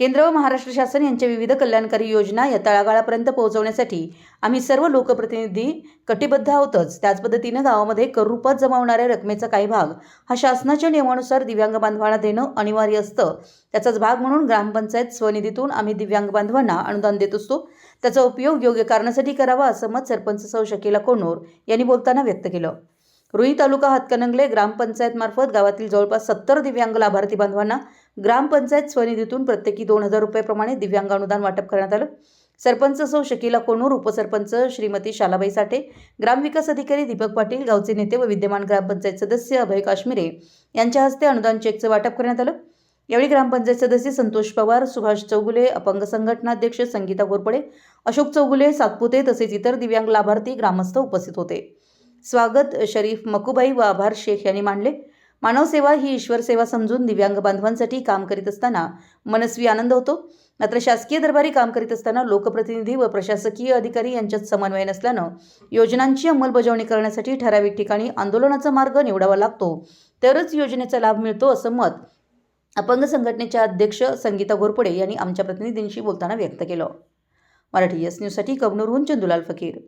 केंद्र व महाराष्ट्र शासन यांच्या विविध कल्याणकारी योजना या तळागाळापर्यंत पोहोचवण्यासाठी आम्ही सर्व लोकप्रतिनिधी कटिबद्ध आहोतच. त्याच पद्धतीनं गावामध्ये कर रूपात जमा होणाऱ्या रकमेचा काही भाग हा शासनाच्या नियमानुसार दिव्यांग बांधवांना देणं अनिवार्य असतं. त्याचाच भाग म्हणून ग्रामपंचायत स्वनिधीतून आम्ही दिव्यांग बांधवांना अनुदान देत असतो. त्याचा उपयोग योग्य कारणासाठी करावा असं मत सरपंच सौ शकीला कोणूर यांनी बोलताना व्यक्त केलं. रुई तालुका हातकणंगले ग्रामपंचायत मार्फत गावातील जवळपास सत्तर दिव्यांग लाभार्थी बांधवांना ग्रामपंचायत स्वनिधीतून प्रत्येकी दोन हजार रुपयाप्रमाणे दिव्यांग अनुदान वाटप करण्यात आलं. सरपंच सौ शकीला कोणूर उपसरपंच श्रीमती शालाबाई साठे ग्रामविकास अधिकारी दीपक पाटील गावचे नेते व विद्यमान ग्रामपंचायत सदस्य अभय काश्मीरे यांच्या हस्ते अनुदान चेकचं वाटप करण्यात आलं. यावेळी ग्रामपंचायत सदस्य संतोष पवार सुभाष चौगुले अपंग संघटनाध्यक्ष संगीता घोरपडे अशोक चौगुले सातपुते तसेच इतर दिव्यांग लाभार्थी ग्रामस्थ उपस्थित होते. स्वागत शरीफ मकुबाई व आभार शेख यांनी मांडले. मानव सेवा ही ईश्वरसेवा समजून दिव्यांग बांधवांसाठी काम करीत असताना मनस्वी आनंद होतो. मात्र शासकीय दरबारी काम करीत असताना लोकप्रतिनिधी व प्रशासकीय अधिकारी यांच्यात समन्वय नसल्यानं योजनांची अंमलबजावणी करण्यासाठी ठराविक ठिकाणी आंदोलनाचा मार्ग निवडावा लागतो. तरच योजनेचा लाभ मिळतो असं मत अपंग संघटनेच्या अध्यक्ष संगीता घोरपडे यांनी आमच्या प्रतिनिधींशी बोलताना व्यक्त केलं. मराठी एस न्यूजसाठी कबनूरहून चंदुलाल फकीर.